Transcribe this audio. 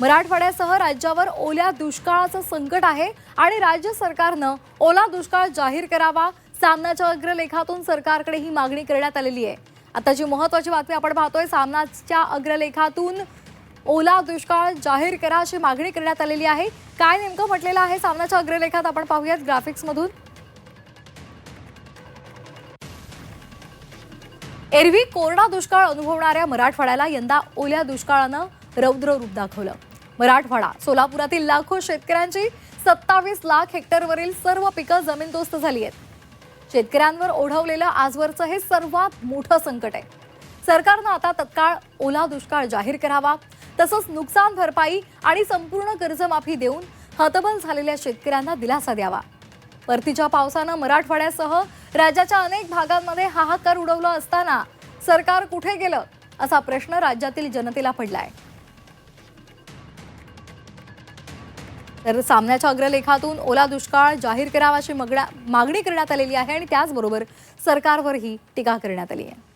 मराठवाड्यासह राज्यावर ओल्या दुष्काळाचं संकट आहे आणि राज्य सरकारनं ओला दुष्काळ जाहीर करावा सामनाच्या अग्रलेखातून सरकारकडे ही मागणी करण्यात आलेली आहे. आताची महत्वाची बातमी आपण पाहतोय सामनाच्या अग्रलेखातून ओला दुष्काळ जाहीर करा अशी मागणी करण्यात आलेली आहे. काय नेमकं म्हटलेलं आहे सामनाच्या अग्रलेखात आपण पाहूयात ग्राफिक्समधून. एरवी कोरडा दुष्काळ अनुभवणाऱ्या मराठवाड्याला यंदा ओल्या दुष्काळानं रौद्र रूप दाखवलं. मराठवाडा. सोलापुरातील लाखो शेतकऱ्यांची सत्तावीस लाख हेक्टरवरील सर्व पिकं जमीनदोस्त झाली आहेत. शेतकऱ्यांवर ओढवलेलं आजवरचं हे सर्वात मोठं संकट आहे. सरकारनं आता तत्काळ ओला दुष्काळ जाहीर करावा तसंच नुकसान भरपाई आणि संपूर्ण कर्जमाफी देऊन हतबल झालेल्या शेतकऱ्यांना दिलासा द्यावा. परतीच्या पावसानं मराठवाड्यासह राज्याच्या अनेक भागांमध्ये हाहाकार उडवला असताना सरकार कुठे गेलं असा प्रश्न राज्यातील जनतेला पडलाय. तर सामन्याच्या अग्रलेखातून ओला दुष्काळ जाहीर करावाची अशी मागणी करण्यात आलेली आहे आणि त्याचबरोबर सरकारवरही टीका करण्यात आली आहे.